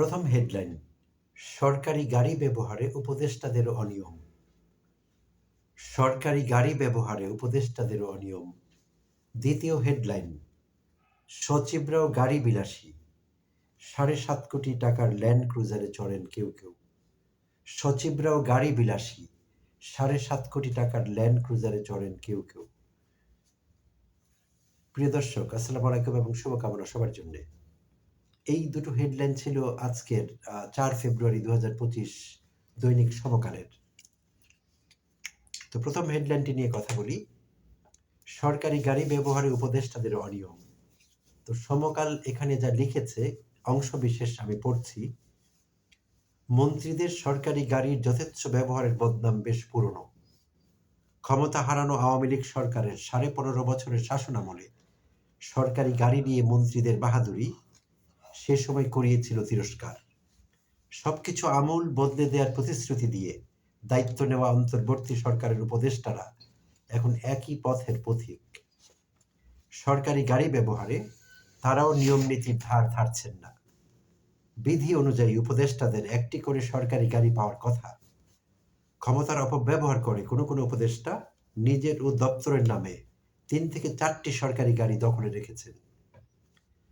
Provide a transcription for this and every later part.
প্রথম হেডলাইন, সরকারি গাড়ি ব্যবহারে উপদেষ্টাদের অনিয়ম। সরকারি গাড়ি ব্যবহারে উপদেষ্টাদের অনিয়ম। দ্বিতীয় হেডলাইন, সচিবরাও গাড়ি বিলাসী। সাড়ে সাত কোটি টাকার ল্যান্ড ক্রুজারে চড়েন কেউ কেউ। সচিবরাও গাড়ি বিলাসী। সাড়ে সাত কোটি টাকার ল্যান্ড ক্রুজারে চড়েন কেউ কেউ। প্রিয় দর্শক, আসসালামু আলাইকুম এবং শুভকামনা সবার জন্য। এই দুটো হেডলাইন ছিল আজকের চার ফেব্রুয়ারি দু দৈনিক সমকালের। তো প্রথম হেডলাইনটি নিয়ে কথা বলি। সরকারি গাড়ি ব্যবহারে উপদেষ্টাদের অনিয়ম। তো সমকাল এখানে যা লিখেছে, অংশ বিশেষ আমি পড়ছি, মন্ত্রীদের সরকারি গাড়ির যথেচ্ছ ব্যবহারের বদনাম বেশ পুরনো। ক্ষমতা হারানো আওয়ামী লীগ সরকারের সাড়ে পনেরো বছরের শাসনামলে সরকারি গাড়ি নিয়ে মন্ত্রীদের বাহাদুরি সে সময় করিয়েছিল তিরস্কার। সবকিছু আমূল বদলে দেওয়ার প্রতিশ্রুতি দিয়ে দায়িত্ব নেওয়া অন্তর্বর্তী সরকারের উপদেষ্টারা এখন একই পথের পথিক সরকারি গাড়ি ব্যবহারে তারাও নিয়ম নীতির ধার ধারছেন না। বিধি অনুযায়ী উপদেষ্টাদের একটি করে সরকারি গাড়ি পাওয়ার কথা। ক্ষমতার অপব্যবহার করে কোনো কোনো উপদেষ্টা নিজের ও দপ্তরের নামে তিন থেকে চারটি সরকারি গাড়ি দখলে রেখেছেন।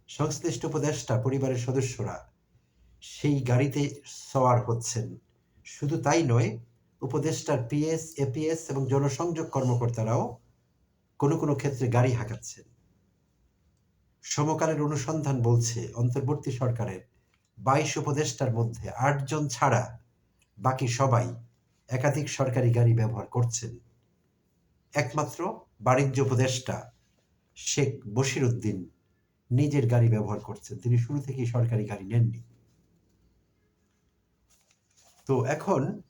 সংশ্লিষ্ট উপদেষ্টা পরিবারের সদস্যরা সেই গাড়িতে সওয়ার হচ্ছেন। শুধু তাই নয়, উপদেষ্টার পিএস, এপিএস এবং জনসংযোগ কর্মকর্তারাও কোনো কোনো ক্ষেত্রে গাড়ি হাঁকাচ্ছেন। সমকালের অনুসন্ধান বলছে, অন্তর্বর্তী সরকারের বাইশ উপদেষ্টার মধ্যে আটজন ছাড়া বাকি সবাই একাধিক সরকারি গাড়ি ব্যবহার করছেন। একমাত্র বাণিজ্য উপদেষ্টা শেখ বশির উদ্দিন নিজের গাড়ি ব্যবহার করছেন। তিনি শুরু থেকেই সরকারি গাড়ি নেননি। তো এখন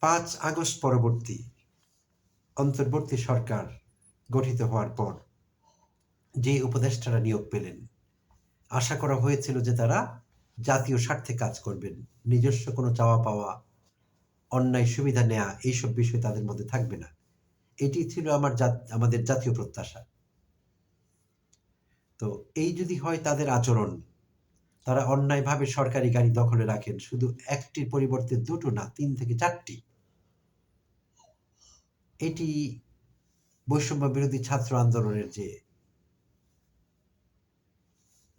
পাঁচ আগস্ট পরবর্তী, অন্তর্বর্তী সরকার গঠিত হওয়ার পর যে উপদেষ্টারা নিয়োগ পেলেন, আশা করা হয়েছিল যে তারা জাতীয় স্বার্থে কাজ করবেন। নিজস্ব কোনো চাওয়া পাওয়া, অন্যায় সুবিধা নেওয়া এইসব বিষয় তাদের মধ্যে থাকবে না। এটি ছিল আমার আমাদের জাতীয় প্রত্যাশা। তো এই যদি হয় তাদের আচরণ, তারা অন্যায়ভাবে সরকারি গাড়ি দখলে রাখেন, শুধু একটির পরিবর্তে দুটো না, তিন থেকে চারটি। এটি বৈষম্য বিরোধী ছাত্র আন্দোলনের যে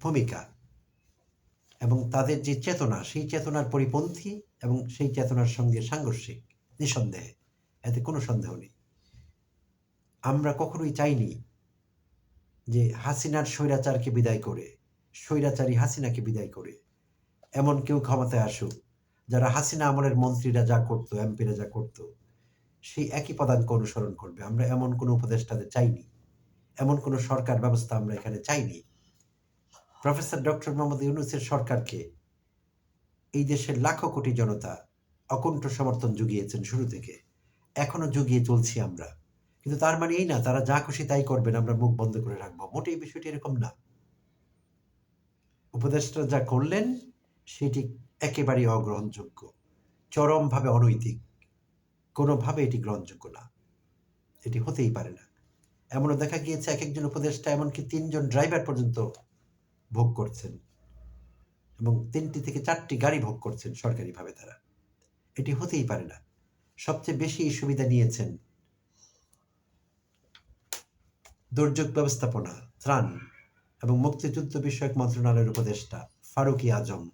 ভূমিকা এবং তাদের যে চেতনা, সেই চেতনার পরিপন্থী এবং সেই চেতনার সঙ্গে সাংঘর্ষিক নিঃসন্দেহে, এতে কোনো সন্দেহ নেই। আমরা কখনোই চাইনি যে হাসিনার স্বৈরাচারকে বিদায় করে, স্বৈরাচারী হাসিনাকে বিদায় করে, এমন কেউ ক্ষমতায় আসুক, যারা হাসিনা আমলের মন্ত্রীরা যা করতো, এমপিরা যা করতো, সেই একই পদাঙ্ক অনুসরণ করবে। আমরা এমন কোনো উপদেষ্টাদের চাইনি, এমন কোনো সরকার ব্যবস্থা আমরা এখানে চাইনি। প্রফেসর ডক্টর মোহাম্মদ ইউনুসের সরকারকে এই দেশের লাখো কোটি জনতা অকুণ্ঠ সমর্থন জুগিয়েছেন শুরু থেকে। এখনও জুগিয়ে চলছি আমরা। কিন্তু তার মানে এই না, তারা যা খুশি তাই করবেন, আমরা মুখ বন্ধ করে রাখব। মোটেই বিষয়টি এরকম না। উপদেষ্টা যা করলেন সেটি একেবারেই অগ্রহণযোগ্য। চরমভাবে অনৈতিক। কোনোভাবে এটি গ্রহণযোগ্য না। এটি হতেই পারে না। এমনও দেখা গিয়েছে এক একজন উপদেষ্টা, এমনকি তিনজন ড্রাইভার পর্যন্ত ভোগ করছেন। এবং তিনটি থেকে চারটি গাড়ি ভোগ করছেন সরকারিভাবে তারা। এটি হতেই পারে না। সবচেয়ে বেশি সুবিধা নিয়েছেন দুর্যোগ ব্যবস্থাপনা, ত্রাণ এবং মুক্তিযুদ্ধ বিষয়ক মন্ত্রণালয়ের উপদেষ্টা ফারুকি আজম।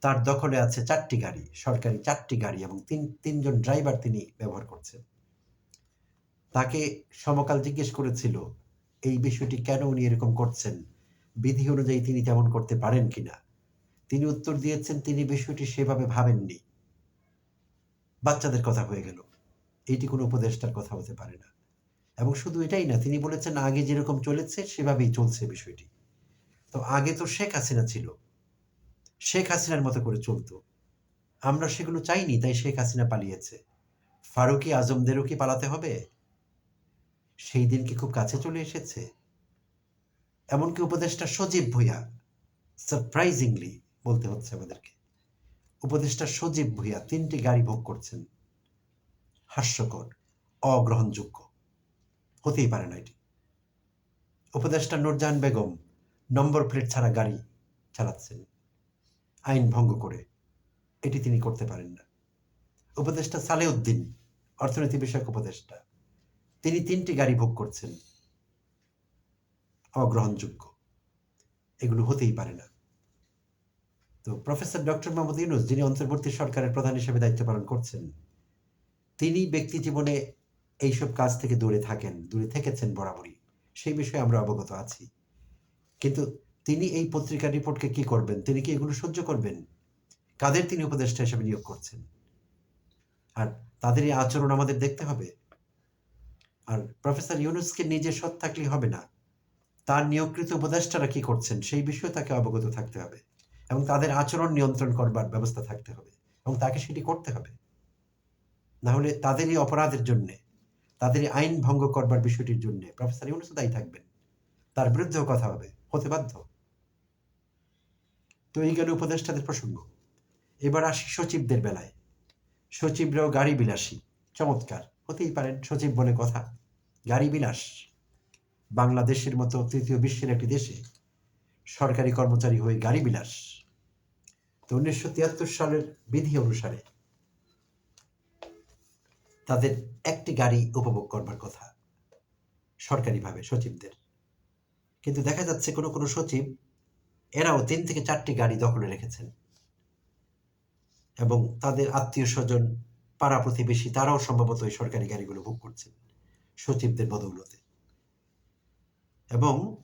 তার দখলে আছে চারটি গাড়ি, সরকারি চারটি গাড়ি এবং তিন, তিনজন ড্রাইভার তিনি ব্যবহার করছেন। তাকে সমকাল জিজ্ঞেস করেছিল, এই বিষয়টি কেন উনি এরকম করছেন? বিধি অনুযায়ী তিনি তেমন করতে পারেন কিনা তিনি উত্তর দিয়েছেন, তিনি বিষয়টি সেভাবে ভাবেননি। বাচ্চাদের কথা হয়ে গেল। এইটি কোনো উপদেষ্টার কথা হতে পারে না। এবং শুধু এটাই না, তিনি বলেছেন আগে যেরকম চলেছে, সেভাবেই চলছে বিষয়টি। তো আগে তো শেখ হাসিনা ছিল। শেখ হাসিনার মতো করে চলতো। আমরা সেগুলো চাইনি, তাই শেখ হাসিনা পালিয়েছে। ফারুকি আজমদেরও কি পালাতে হবে? সেই দিন কি খুব কাছে চলে এসেছে? এমনকি উপদেষ্টা সজীব ভূয়া সারপ্রাইজিংলি বলতে হচ্ছে আমাদেরকে, উপদেষ্টা সজীব ভূয়া তিনটি গাড়ি ভোগ করছেন। হাস্যকর, অগ্রহণযোগ্য। হতেই পারে না এটি। উপদেষ্টা নুরজাহান বেগম নম্বর প্লেট ছাড়া গাড়ি চালাচ্ছেন। আইন ভঙ্গ করে এটি তিনি করতে পারেন না। উপদেষ্টা সালেউদ্দিন, অর্থনীতি বিষয়ক উপদেষ্টা, তিনি তিনটি গাড়ি ভোগ করছেন। অগ্রহণযোগ্য। এগুলো হতেই পারে না। তো প্রফেসর ডক্টর মোহাম্মদ ইউনুস, যিনি অন্তর্বর্তী সরকারের প্রধান হিসেবে দায়িত্ব পালন করছেন, তিনি ব্যক্তি জীবনে এইসব কাজ থেকে দূরে থাকেন, দূরে থেকেছেন বরাবরই। সেই বিষয়ে আমরা অবগত আছি। কিন্তু তিনি এই পত্রিকার রিপোর্টকে কি করবেন? তিনি কি এগুলো সহ্য করবেন? কাদের তিনি উপদেষ্টা হিসেবে নিয়োগ করছেন? আর তাদের এই আচরণ আমাদের দেখতে হবে। আর প্রফেসর ইউনুসকে নিজে সৎ থাকলে হবে না। তার নিয়োগকৃত উপদেষ্টারা কি করছেন? সেই বিষয়ে তাকে অবগত থাকতে হবে। এবং তাদের আচরণ নিয়ন্ত্রণ করবার ব্যবস্থা থাকতে হবে। এবং তাকে সেটি করতে হবে। না হলে তাদের এই অপরাধের জন্যে তাদের আইন ভঙ্গ করবার বিষয়টির জন্য প্রফেসর ইউনুসও দায়ী থাকবেন। তার বিরুদ্ধেও কথা হবে, হতে বাধ্য। তো এই গেল উপদেষ্টাদের প্রসঙ্গ। এবার আসি সচিবদের বেলায়। সচিবরাও গাড়ি বিলাসী, চমৎকার। হতেই পারেন, সচিব বলে কথা, গাড়ি বিলাস। বাংলাদেশের মতো তৃতীয় বিশ্বের একটি দেশে সরকারি কর্মচারী হয়ে গাড়ি বিলাস। তো উনিশশো তিয়াত্তর সালের বিধি অনুসারে তাদের একটি গাড়ি উপভোগ করবার কথা। সরকারিভাবে, সচিবদের। কিন্তু দেখা যাচ্ছে কোনো কোনো সচিব, এরাও তিন থেকে চারটি গাড়ি দখলে রেখেছেন। এবং তাদের আত্মীয় স্বজন, পাড়া প্রতিবেশী, তারাও সম্ভবত এই সরকারি গাড়িগুলো ভোগ করছেন সচিবদের বদৌলতে। এবং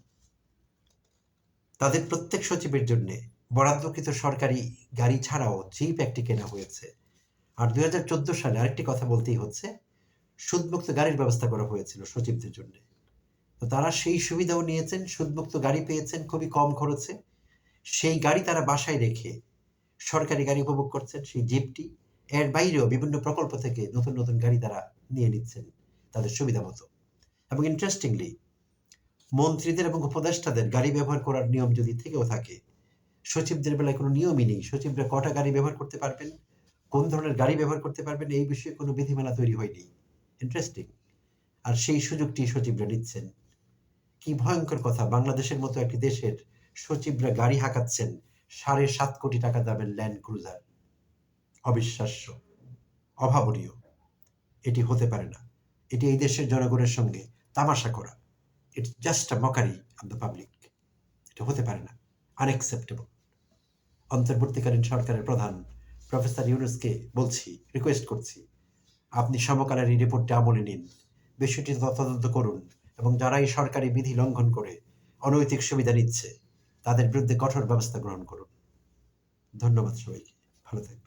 তাদের প্রত্যেক সচিবের জন্য বরাদ্দকৃত সরকারি গাড়ি ছাড়াও জিপ একটি কেনা হয়েছে। আর দুই চোদ্দ সালে আরেকটি কথা বলতেই হচ্ছে, সুদমুক্ত গাড়ির ব্যবস্থা করা হয়েছিল সচিবদের জন্য। তো তারা সেই সুবিধাও নিয়েছেন, সুদমুক্ত গাড়ি পেয়েছেন খুবই কম খরচে। সেই গাড়ি তারা বাসায় রেখে সরকারি গাড়ি উপভোগ করছেন, সেই জিপটি। এর বাইরেও বিভিন্ন প্রকল্প থেকে নতুন নতুন গাড়ি তারা নিয়ে নিচ্ছেন তাদের সুবিধা মতো। এবং ইন্টারেস্টিংলি মন্ত্রীদের এবং উপদেষ্টাদের গাড়ি ব্যবহার করার নিয়ম যদি থেকেও থাকে, সচিবদের বেলায় কোনো নিয়মই নেই। সচিবরা কটা গাড়ি ব্যবহার করতে পারবেন? কোন ধরনের গাড়ি ব্যবহার করতে পারবেন এই বিষয়ে কোনো বিধিমালা তৈরি হয়নি। ইন্টারেস্টিং আর সেই সুযোগটি সচিবরা নিচ্ছেন। কি ভয়ঙ্কর কথা, বাংলাদেশের মতো একটি দেশের সচিবরা গাড়ি হাঁকাচ্ছেন, সাড়ে সাত কোটি টাকা দামের ল্যান্ড ক্রুজার অবিশ্বাস্য, অভাবনীয়। এটি হতে পারে না। এটি এই দেশের জনগণের সঙ্গে তামাশা করা। It's just a mockery of the public এটা হতে পারে না। আনএক্সেপ্টেবল অন্তর্বর্তীকালীন সরকারের প্রধান প্রফেসর ইউনুসকে বলছি রিকোয়েস্ট করছি, আপনি সমকালের এই রিপোর্টটি আমলে নিন। বিষয়টি তদন্ত করুন এবং যারা এই সরকারি বিধি লঙ্ঘন করে অনৈতিক সুবিধা নিচ্ছে, তাদের বিরুদ্ধে কঠোর ব্যবস্থা গ্রহণ করুন। ধন্যবাদ সবাইকে। ভালো থাকবেন।